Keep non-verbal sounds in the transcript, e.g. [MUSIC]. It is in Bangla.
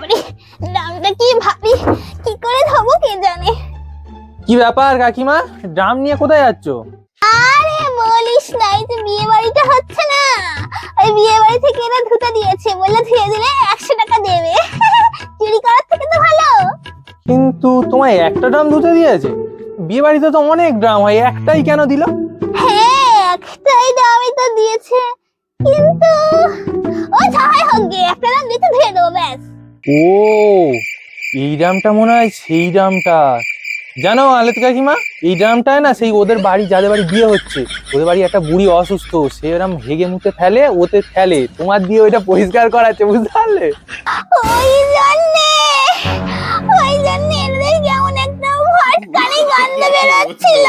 বাবারে ড্রামটা কি ভাবি কি করে ধরবো কে জানে? কি ব্যাপার কাকিমা? ড্রাম নিয়ে কোথায় যাচ্ছ? আরে বলিস না এই যে বিয়ে বাড়িটা হচ্ছে না। ওই বিয়ে বাড়ি থেকে এরা ধুতে দিয়েছে বললে ধুয়ে দিলে একশো টাকা দেবে। [LAUGHS] চুরি করার থেকে তো ভালো। কিন্তু তোমায় একটা ড্রাম ধুতে দিয়েছে? বিয়ে বাড়িতে তো অনেক ড্রাম হয় একটাই কেন দিল? হ্যাঁ একটাই দামই তো দিয়েছে। কিন্তু ও যাই হোক গে একটা দাম দিতে ধুয়ে দেবো ব্যাস। ও এই ড্রামটা মনে হয় সেই ড্রামটা জানো আলেত কাকিমা এই ড্রামটায় না সেই ওদের বাড়ি যাদের বাড়ি বিয়ে হচ্ছে ওদের বাড়ি একটা বুড়ি অসুস্থ সে এরম হেগে মুখে ফেলে ওতে ফেলে তোমার দিয়ে ওইটা পরিষ্কার করাচ্ছে বুঝতে পারলে ওই জন্যে ওই জন্যে এদের কেমন একটা ভটকানি গন্ধ বেরোচ্ছিল